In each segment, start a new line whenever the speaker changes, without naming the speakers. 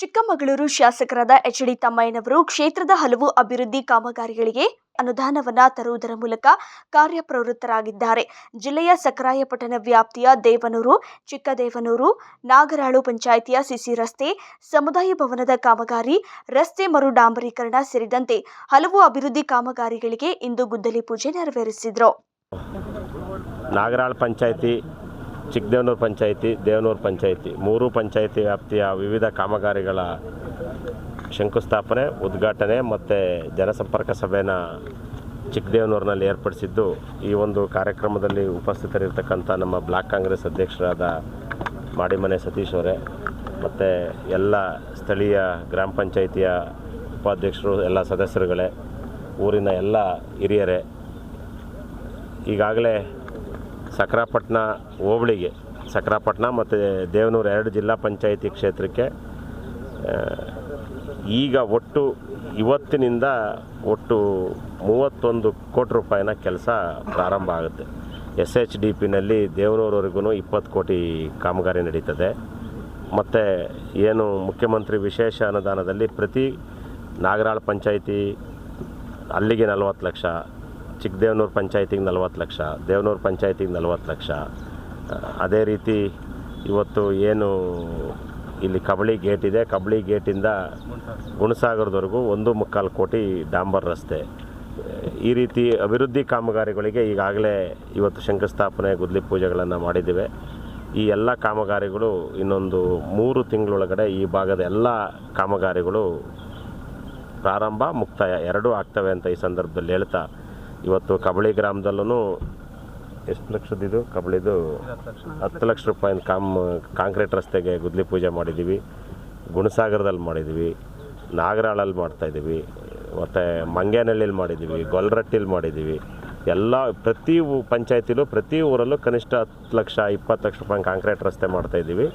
ಚಿಕ್ಕಮಗಳೂರು ಶಾಸಕರಾದ H D ತಮ್ಮಯ್ಯನವರು ಕ್ಷೇತ್ರದ ಹಲವು ಅಭಿವೃದ್ಧಿ ಕಾಮಗಾರಿಗಳಿಗೆ ಅನುದಾನವನ್ನ ತರುವುದರ ಮೂಲಕ ಕಾರ್ಯಪ್ರವೃತ್ತರಾಗಿದ್ದಾರೆ. ಜಿಲ್ಲೆಯ ಸಕರಾಯಪಟ್ಟಣ ವ್ಯಾಪ್ತಿಯ ದೇವನೂರು, ಚಿಕ್ಕದೇವನೂರು, ನಾಗರಾಳು ಪಂಚಾಯಿತಿಯ ಸಿಸಿ ರಸ್ತೆ, ಸಮುದಾಯ ಭವನದ ಕಾಮಗಾರಿ, ರಸ್ತೆ ಮರು ಡಾಂಬರೀಕರಣ ಸೇರಿದಂತೆ ಹಲವು ಅಭಿವೃದ್ಧಿ ಕಾಮಗಾರಿಗಳಿಗೆ ಇಂದು ಗುದ್ದಲಿ ಪೂಜೆ ನೆರವೇರಿಸಿದರು.
ನಾಗರಾಳ್ ಪಂಚಾಯತಿ ಚಿಕ್ಕದೇವನೂರು ಪಂಚಾಯಿತಿ, ದೇವನೂರು ಪಂಚಾಯಿತಿ, ಮೂರು ಪಂಚಾಯಿತಿ ವ್ಯಾಪ್ತಿಯ ವಿವಿಧ ಕಾಮಗಾರಿಗಳ ಶಂಕುಸ್ಥಾಪನೆ, ಉದ್ಘಾಟನೆ ಮತ್ತು ಜನಸಂಪರ್ಕ ಸಭೆನ ಚಿಕ್ಕದೇವನೂರಿನಲ್ಲಿ ಏರ್ಪಡಿಸಿದ್ದು, ಈ ಒಂದು ಕಾರ್ಯಕ್ರಮದಲ್ಲಿ ಉಪಸ್ಥಿತರಿರ್ತಕ್ಕಂಥ ನಮ್ಮ ಬ್ಲಾಕ್ ಕಾಂಗ್ರೆಸ್ ಅಧ್ಯಕ್ಷರಾದ ಮಾಡಿಮನೆ ಸತೀಶ್ ಅವರೇ, ಮತ್ತು ಎಲ್ಲ ಸ್ಥಳೀಯ ಗ್ರಾಮ ಪಂಚಾಯಿತಿಯ ಉಪಾಧ್ಯಕ್ಷರು, ಎಲ್ಲ ಸದಸ್ಯರುಗಳೇ, ಊರಿನ ಎಲ್ಲ ಹಿರಿಯರೇ, ಈಗಾಗಲೇ ಸಕ್ರಾಪಟ್ಟಣ ಹೋಬಳಿಗೆ ಸಕ್ರಾಪಟ್ಟಣ ಮತ್ತು ದೇವನೂರು ಎರಡು ಜಿಲ್ಲಾ ಪಂಚಾಯಿತಿ ಕ್ಷೇತ್ರಕ್ಕೆ ಈಗ ಒಟ್ಟು ಇವತ್ತಿನಿಂದ ಒಟ್ಟು ಮೂವತ್ತೊಂದು ಕೋಟಿ ರೂಪಾಯಿನ ಕೆಲಸ ಪ್ರಾರಂಭ ಆಗುತ್ತೆ. ಎಸ್ ಎಚ್ ಡಿ ಪಿನಲ್ಲಿ ದೇವನೂರವರೆಗೂ ಇಪ್ಪತ್ತು ಕೋಟಿ ಕಾಮಗಾರಿ ನಡೀತದೆ. ಮತ್ತು ಏನು ಮುಖ್ಯಮಂತ್ರಿ ವಿಶೇಷ ಅನುದಾನದಲ್ಲಿ ಪ್ರತಿ ನಾಗರಾಳ ಪಂಚಾಯಿತಿ ಅಲ್ಲಿಗೆ ನಲವತ್ತು ಲಕ್ಷ ಚಿಕ್ಕದೇವನೂರು ಪಂಚಾಯತಿಗೆ ನಲ್ವತ್ತು ಲಕ್ಷ, ದೇವನೂರು ಪಂಚಾಯತಿಗೆ ನಲ್ವತ್ತು ಲಕ್ಷ. ಅದೇ ರೀತಿ ಇವತ್ತು ಏನು ಇಲ್ಲಿ ಕಬಳಿ ಗೇಟ್ ಇದೆ. ಕಬಳಿ ಗೇಟಿಂದ ಗುಣಸಾಗರದವರೆಗೂ ಒಂದು ಮುಕ್ಕಾಲು ಕೋಟಿ ಡಾಂಬರ್ ರಸ್ತೆ. ಈ ರೀತಿ ಅಭಿವೃದ್ಧಿ ಕಾಮಗಾರಿಗಳಿಗೆ ಈಗಾಗಲೇ ಇವತ್ತು ಶಂಕುಸ್ಥಾಪನೆ, ಗುದ್ಲಿ ಪೂಜೆಗಳನ್ನು ಮಾಡಿದ್ದೇವೆ. ಈ ಎಲ್ಲ ಕಾಮಗಾರಿಗಳು ಇನ್ನೊಂದು ಮೂರು ತಿಂಗಳೊಳಗಡೆ ಈ ಭಾಗದ ಎಲ್ಲ ಕಾಮಗಾರಿಗಳು ಪ್ರಾರಂಭ, ಮುಕ್ತಾಯ ಎರಡೂ ಆಗ್ತವೆ ಅಂತ ಈ ಸಂದರ್ಭದಲ್ಲಿ ಹೇಳ್ತಾ ಇವತ್ತು ಕಬಳಿ ಗ್ರಾಮದಲ್ಲೂ ಎಷ್ಟು ಲಕ್ಷದಿದು ಕಬಳಿದು ಹತ್ತು ಲಕ್ಷ ರೂಪಾಯಿನ ಕಾಮ್, ಕಾಂಕ್ರೀಟ್ ರಸ್ತೆಗೆ ಗುದ್ಲಿ ಪೂಜೆ ಮಾಡಿದ್ದೀವಿ. ಗುಣಸಾಗರದಲ್ಲಿ ಮಾಡಿದ್ದೀವಿ. ನಾಗರಾಳಲ್ಲಿ ಮಾಡ್ತಾಯಿದ್ದೀವಿ ಮತ್ತು ಮಂಗೇನಹಳ್ಳಿಲಿ ಮಾಡಿದ್ದೀವಿ. ಗೊಲ್ರಟ್ಟಿಲಿ ಮಾಡಿದ್ದೀವಿ. ಎಲ್ಲ ಪ್ರತಿ ಪಂಚಾಯತಿಲೂ ಪ್ರತಿ ಊರಲ್ಲೂ ಕನಿಷ್ಠ ಹತ್ತು ಲಕ್ಷ, ಇಪ್ಪತ್ತು ಲಕ್ಷ ರೂಪಾಯಿ ಕಾಂಕ್ರೀಟ್ ರಸ್ತೆ ಮಾಡ್ತಾಯಿದ್ದೀವಿ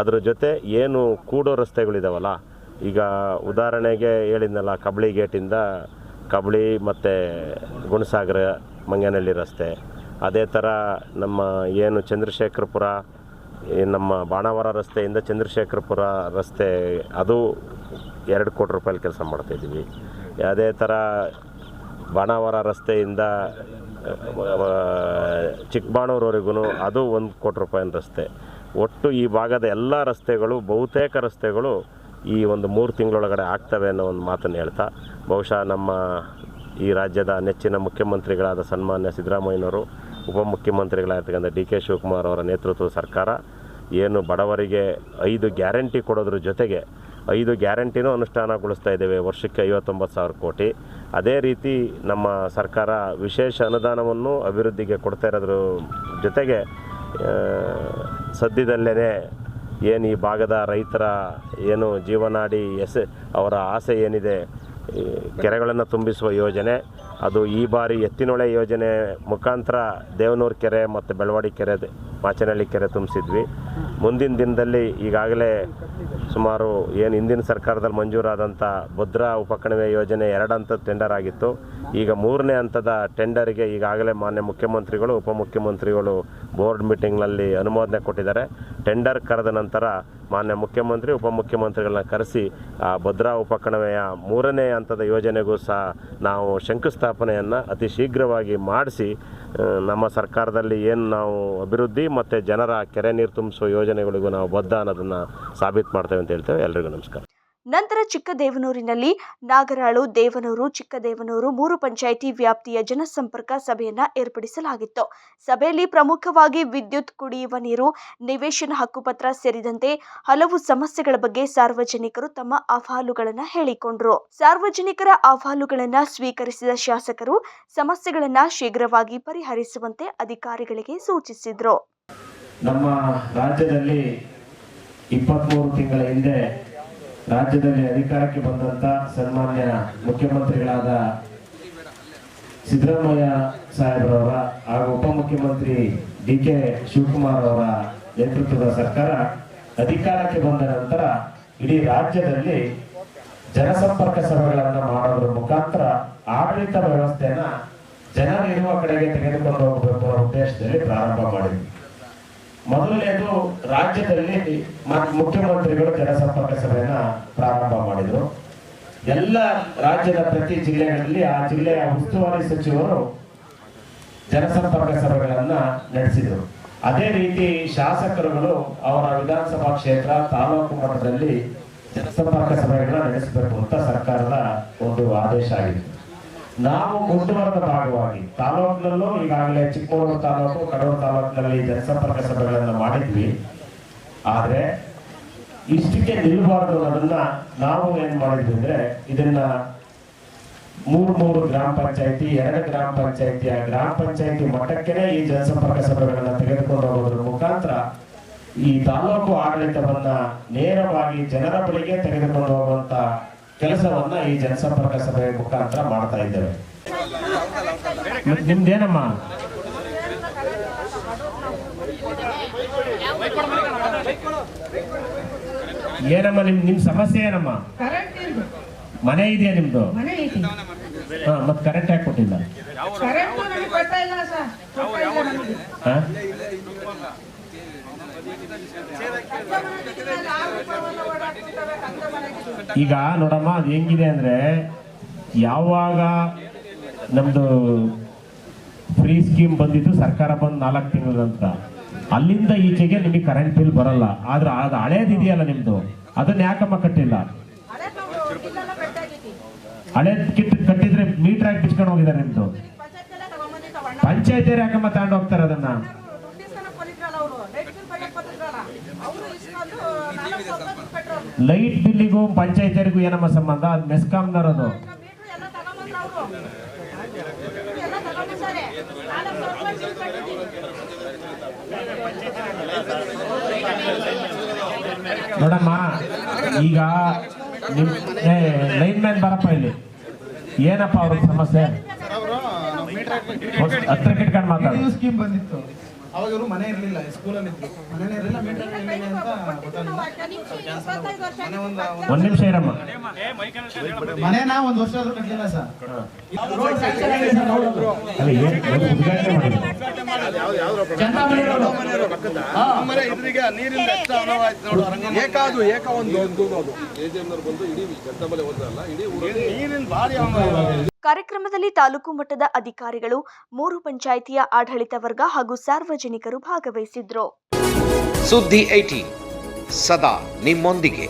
ಅದ್ರ ಜೊತೆ ಏನು ಕೂಡೋ ರಸ್ತೆಗಳಿದಾವಲ್ಲ, ಈಗ ಉದಾಹರಣೆಗೆ ಹೇಳಿದ್ನಲ್ಲ ಕಬಳಿ ಗೇಟಿಂದ ಕಬಳಿ ಮತ್ತು ಗುಣಸಾಗರ ಮಂಗನಹಳ್ಳಿ ರಸ್ತೆ. ಅದೇ ಥರ ನಮ್ಮ ಏನು ಚಂದ್ರಶೇಖರಪುರ ನಮ್ಮ ಬಾಣಾವರ ರಸ್ತೆಯಿಂದ ಚಂದ್ರಶೇಖರಪುರ ರಸ್ತೆ, ಅದು ಎರಡು ಕೋಟಿ ರೂಪಾಯಿ ಕೆಲಸ ಮಾಡ್ತಾಯಿದ್ದೀವಿ ಅದೇ ಥರ ಬಾಣಾವರ ರಸ್ತೆಯಿಂದ ಚಿಕ್ಕಬಾಣೂರವರೆಗೂ ಅದು ಒಂದು ಕೋಟಿ ರೂಪಾಯಿನ ರಸ್ತೆ. ಒಟ್ಟು ಈ ಭಾಗದ ಎಲ್ಲ ರಸ್ತೆಗಳು, ಬಹುತೇಕ ರಸ್ತೆಗಳು ಈ ಒಂದು ಮೂರು ತಿಂಗಳೊಳಗಡೆ ಆಗ್ತವೆ ಅನ್ನೋ ಒಂದು ಮಾತನ್ನು ಹೇಳ್ತಾ, ಬಹುಶಃ ನಮ್ಮ ಈ ರಾಜ್ಯದ ನೆಚ್ಚಿನ ಮುಖ್ಯಮಂತ್ರಿಗಳಾದ ಸನ್ಮಾನ್ಯ ಸಿದ್ದರಾಮಯ್ಯನವರು, ಉಪಮುಖ್ಯಮಂತ್ರಿಗಳಾಗಿರ್ತಕ್ಕಂಥ ಡಿ ಕೆ ಶಿವಕುಮಾರ್ ಅವರ ನೇತೃತ್ವದ ಸರ್ಕಾರ, ಏನು ಬಡವರಿಗೆ ಐದು ಗ್ಯಾರಂಟಿ ಕೊಡೋದ್ರ ಜೊತೆಗೆ ಐದು ಗ್ಯಾರಂಟಿನೂ ಅನುಷ್ಠಾನಗೊಳಿಸ್ತಾ ಇದ್ದೇವೆ ವರ್ಷಕ್ಕೆ ಐವತ್ತೊಂಬತ್ತು ಸಾವಿರ ಕೋಟಿ. ಅದೇ ರೀತಿ ನಮ್ಮ ಸರ್ಕಾರ ವಿಶೇಷ ಅನುದಾನವನ್ನು ಅಭಿವೃದ್ಧಿಗೆ ಕೊಡ್ತಾ ಇರೋದ್ರ ಜೊತೆಗೆ ಸದ್ಯದಲ್ಲೇ ಏನು ಈ ಭಾಗದ ರೈತರ ಏನು ಜೀವನಾಡಿ ಎಸ್ ಅವರ ಆಸೆ ಏನಿದೆ ಕೆರೆಗಳನ್ನು ತುಂಬಿಸುವ ಯೋಜನೆ, ಅದು ಈ ಬಾರಿ ಎತ್ತಿನೊಳೆ ಯೋಜನೆ ಮುಖಾಂತರ ದೇವನೂರು ಕೆರೆ ಮತ್ತು ಬೆಳವಾಡಿ ಕೆರೆ ಮಾಚನಹಳ್ಳಿ ಕೆರೆ ತುಂಬಿಸಿದ್ವಿ. ಮುಂದಿನ ದಿನದಲ್ಲಿ ಈಗಾಗಲೇ ಸುಮಾರು ಏನು ಹಿಂದಿನ ಸರ್ಕಾರದಲ್ಲಿ ಮಂಜೂರಾದಂಥ ಭದ್ರಾ ಉಪಕಣಿವೆ ಯೋಜನೆ ಎರಡು ಹಂತದ ಟೆಂಡರ್ ಆಗಿತ್ತು. ಈಗ ಮೂರನೇ ಹಂತದ ಟೆಂಡರ್ಗೆ ಈಗಾಗಲೇ ಮಾನ್ಯ ಮುಖ್ಯಮಂತ್ರಿಗಳು ಉಪಮುಖ್ಯಮಂತ್ರಿಗಳು ಬೋರ್ಡ್ ಮೀಟಿಂಗ್ನಲ್ಲಿ ಅನುಮೋದನೆ ಕೊಟ್ಟಿದ್ದಾರೆ. ಟೆಂಡರ್ ಕರೆದ ನಂತರ ಮಾನ್ಯ ಮುಖ್ಯಮಂತ್ರಿ ಉಪಮುಖ್ಯಮಂತ್ರಿಗಳನ್ನ ಕರೆಸಿ, ಆ ಭದ್ರಾ ಉಪಕಣಿವೆಯ ಮೂರನೇ ಹಂತದ ಯೋಜನೆಗೂ ಸಹ ನಾವು ಶಂಕುಸ್ಥಾಪನೆಯನ್ನು ಅತಿ ಶೀಘ್ರವಾಗಿ ಮಾಡಿಸಿ ನಮ್ಮ ಸರ್ಕಾರದಲ್ಲಿ ಏನು ನಾವು ಅಭಿವೃದ್ಧಿ ಮತ್ತು ಜನರ ಕೆರೆ ನೀರು ತುಂಬಿಸುವ ಯೋಜನೆಗಳಿಗೂ ನಾವು ಬದ್ಧ ಅನ್ನೋದನ್ನು ಸಾಬೀತು ಮಾಡ್ತೇವೆ ಅಂತ ಹೇಳ್ತೇವೆ. ಎಲ್ರಿಗೂ ನಮಸ್ಕಾರ.
ನಂತರ ಚಿಕ್ಕದೇವನೂರಿನಲ್ಲಿ ನಾಗರಾಳು, ದೇವನೂರು, ಚಿಕ್ಕದೇವನೂರು ಮೂರು ಪಂಚಾಯಿತಿ ವ್ಯಾಪ್ತಿಯ ಜನಸಂಪರ್ಕ ಸಭೆಯನ್ನು ಏರ್ಪಡಿಸಲಾಗಿತ್ತು. ಸಭೆಯಲ್ಲಿ ಪ್ರಮುಖವಾಗಿ ವಿದ್ಯುತ್, ಕುಡಿಯುವ ನೀರು, ನಿವೇಶನ ಹಕ್ಕುಪತ್ರ ಸೇರಿದಂತೆ ಹಲವು ಸಮಸ್ಯೆಗಳ ಬಗ್ಗೆ ಸಾರ್ವಜನಿಕರು ತಮ್ಮ ಅಹವಾಲುಗಳನ್ನು ಹೇಳಿಕೊಂಡ್ರು. ಸಾರ್ವಜನಿಕರ ಅಹವಾಲುಗಳನ್ನು ಸ್ವೀಕರಿಸಿದ ಶಾಸಕರು ಸಮಸ್ಯೆಗಳನ್ನು ಶೀಘ್ರವಾಗಿ ಪರಿಹರಿಸುವಂತೆ ಅಧಿಕಾರಿಗಳಿಗೆ ಸೂಚಿಸಿದರು.
ನಮ್ಮ ರಾಜ್ಯದಲ್ಲಿ ಇಪ್ಪತ್ತ್ಮೂರು ತಿಂಗಳ ಹಿಂದೆ ರಾಜ್ಯದಲ್ಲಿ ಅಧಿಕಾರಕ್ಕೆ ಬಂದಂತ ಸನ್ಮಾನ್ಯ ಮುಖ್ಯಮಂತ್ರಿಗಳಾದ ಸಿದ್ದರಾಮಯ್ಯ ಸಾಹೇಬ್ರವರ ಹಾಗೂ ಉಪಮುಖ್ಯಮಂತ್ರಿ ಡಿ ಕೆ ಶಿವಕುಮಾರ್ ಅವರ ನೇತೃತ್ವದ ಸರ್ಕಾರ ಅಧಿಕಾರಕ್ಕೆ ಬಂದ ನಂತರ ಇಡೀ ರಾಜ್ಯದಲ್ಲಿ ಜನಸಂಪರ್ಕ ಸಭೆಗಳನ್ನು ಮಾಡೋದ್ರ ಮುಖಾಂತರ ಆಡಳಿತ ವ್ಯವಸ್ಥೆಯನ್ನ ಜನರಿರುವ ಕಡೆಗೆ ತೆಗೆದುಕೊಂಡು ಹೋಗಬೇಕು ಅನ್ನೋ ಉದ್ದೇಶದಲ್ಲಿ ಪ್ರಾರಂಭ ಮಾಡಿದ್ವಿ.
ಮೊದಲನೇದು ರಾಜ್ಯದಲ್ಲಿ ಮುಖ್ಯಮಂತ್ರಿಗಳು ಜನಸಂಪರ್ಕ ಸಭೆಯನ್ನ ಪ್ರಾರಂಭ ಮಾಡಿದರು. ಎಲ್ಲ ರಾಜ್ಯದ ಪ್ರತಿ ಜಿಲ್ಲೆಗಳಲ್ಲಿ ಆ ಜಿಲ್ಲೆಯ ಉಸ್ತುವಾರಿ ಸಚಿವರು ಜನಸಂಪರ್ಕ ಸಭೆಗಳನ್ನ ನಡೆಸಿದರು. ಅದೇ ರೀತಿ ಶಾಸಕರುಗಳು ಅವರ ವಿಧಾನಸಭಾ ಕ್ಷೇತ್ರ, ತಾಲೂಕು ಮಟ್ಟದಲ್ಲಿ ಜನಸಂಪರ್ಕ ಸಭೆಗಳನ್ನ ನಡೆಸಬೇಕು ಅಂತ ಸರ್ಕಾರದ ಒಂದು ಆದೇಶ ಆಗಿದೆ ನಾವು ಕುಟುಂಬದ ಭಾಗವಾಗಿ ತಾಲೂಕಿನಲ್ಲೂ ಈಗಾಗಲೇ ಚಿಕ್ಕಮಗಳೂರು ತಾಲೂಕು, ಕಡೂರು ತಾಲೂಕಿನಲ್ಲಿ ಜನಸಂಪರ್ಕ ಸಭೆಗಳನ್ನು ಮಾಡಿದ್ವಿ. ಆದ್ರೆ ಇಷ್ಟಕ್ಕೆ ನಿಲ್ಬಾರ್ದು ಅನ್ನೋದನ್ನ ನಾವು ಏನ್ ಮಾಡಿದ್ವಿ ಅಂದ್ರೆ ಇದನ್ನ ಮೂರು ಮೂರು ಗ್ರಾಮ ಪಂಚಾಯತಿ, ಎರಡು ಗ್ರಾಮ ಪಂಚಾಯತಿಯ ಗ್ರಾಮ ಪಂಚಾಯತಿ ಮಟ್ಟಕ್ಕೆನೆ ಈ ಜನಸಂಪರ್ಕ ಸಭೆಗಳನ್ನ ತೆಗೆದುಕೊಂಡು ಹೋಗೋದ್ರ ಮುಖಾಂತರ ಈ ತಾಲೂಕು ಆಡಳಿತವನ್ನ ನೇರವಾಗಿ ಜನರ ಬಳಿಗೆ ತೆಗೆದುಕೊಂಡು ಹೋಗುವಂತ ಕೆಲಸವನ್ನ ಈ ಜನಸಂಪರ್ಕ ಸಭೆ ಮುಖಾಂತರ ಮಾಡ್ತಾ ಇದ್ದೇವೆ. ನಿಮ್ದೇನಮ್ಮ? ಏನಮ್ಮ ನಿಮ್ ನಿಮ್ ಸಮಸ್ಯೆ ಏನಮ್ಮ? ಮನೆ ಇದೆಯಾ ನಿಮ್ದು? ಹಾ ಮತ್ ಕರೆಂಟ್ ಯಾಕೆ ಕೊಟ್ಟಿಲ್ಲ
ಕರೆಂಟ್ ನಮಗೆ ಕೊಡ್ತಾ ಇಲ್ಲ ಸರ್ ಕೊಡ್ತಾ ಇಲ್ಲ ನಮಗೆ
ಹಾ ಈಗ ನೋಡಮ್ಮ ಅದು ಹೆಂಗಿದೆ ಅಂದ್ರೆ ಯಾವಾಗ ನಮ್ದು ಫ್ರೀ ಸ್ಕೀಮ್ ಬಂದಿದ್ದು ಸರ್ಕಾರ ಬಂದು ನಾಲ್ಕು ತಿಂಗಳಂತ ಅಲ್ಲಿಂದ ಈಚೆಗೆ ನಿಮಗೆ ಕರೆಂಟ್ ಬಿಲ್ ಬರಲ್ಲ. ಆದ್ರೆ ಅದು ಹಳೇದಿದೆಯಲ್ಲ ನಿಮ್ದು? ಅದನ್ನ ಯಾಕಮ್ಮ ಕಟ್ಟಿಲ್ಲ?
ಹಳೆ
ಹಳೇದ್ ಕಿಟ್ ಕಟ್ಟಿದ್ರೆ ಮೀಟರ್ ಹಾಕಿ ಬಿಚ್ಕೊಂಡು ಹೋಗಿದ್ದಾರೆ
ಅಣ್ಣ
ಪಂಚಾಯತಿಯರು ಯಾಕಮ್ಮ ತಗೊಂಡು ಹೋಗ್ತಾರೆ ಅದನ್ನ
ದುಡ್ಡು ಇಸ್ಕೊಳಕ್ ಬಂದಿದ್ರಲ್ಲ ಅವರು ಲೈಟ್ ಬಿಲ್ ಬೈಯಕ್ ಬಂದಿದ್ರಲ್ಲ ಅವರು ಇಸ್ಕೊಂಡು ನಾಲ್ಕು ಸಾವಿರ ರೂಪಾಯಿ ದುಡ್ಡು ಕಟ್ಟರು
ಲೈಟ್ ಬಿಲ್ಲಿಗೂ ಪಂಚಾಯತಿಯರಿಗೂ ಏನಮ್ಮ ಸಂಬಂಧ? ಅದು
ರೂಪಾಯಿ
ನೋಡಮ್ಮ ಈಗ ನಿಮ್ ಲೈನ್ ಮ್ಯಾನ್ ಬರಪ್ಪ ಇಲ್ಲಿ. ಏನಪ್ಪ ಅವ್ರ ಸಮಸ್ಯೆ ಹತ್ರ ಕಿಟ್ಕೊಂಡು ಮಾತಾಡ.
ಸ್ಕೀಮ್ ಬಂದಿತ್ತು. ಅವಾಗ ಇವರು ಮನೆ ಇರಲಿಲ್ಲ ಸ್ಕೂಲಲ್ಲಿ ಇದ್ರು. ಮನೆನೇ ಇರಲಿಲ್ಲ ಮೀಟರ್ ಅಂತ
ಗೊತ್ತಾಗಲಿಲ್ಲ.
ಮನೆ ಒಂದು
ಒಂದ್ ನಿಮಿಷ ಇರಮ್ಮ.
ಮನೆನ ಒಂದು ವರ್ಷ ಆದ್ರೂ ಕಟ್ಟಲಿಲ್ಲ ಸರ್
ನೀರಿಂದ ಎಷ್ಟು ನೋಡು. ಏಕಾದು ಏಕ ಒಂದು ನೀರಿನ ಭಾರಿ
ಕಾರ್ಯಕ್ರಮದಲ್ಲಿ ತಾಲೂಕು ಮಟ್ಟದ ಅಧಿಕಾರಿಗಳು ಮೂರು ಪಂಚಾಯಿತಿಯ ಆಡಳಿತ ವರ್ಗ ಹಾಗೂ ಸಾರ್ವಜನಿಕರು ಭಾಗವಹಿಸಿದ್ರು
ಸುದ್ದಿ ಐಟಿ ಸದಾ ನಿಮ್ಮೊಂದಿಗೆ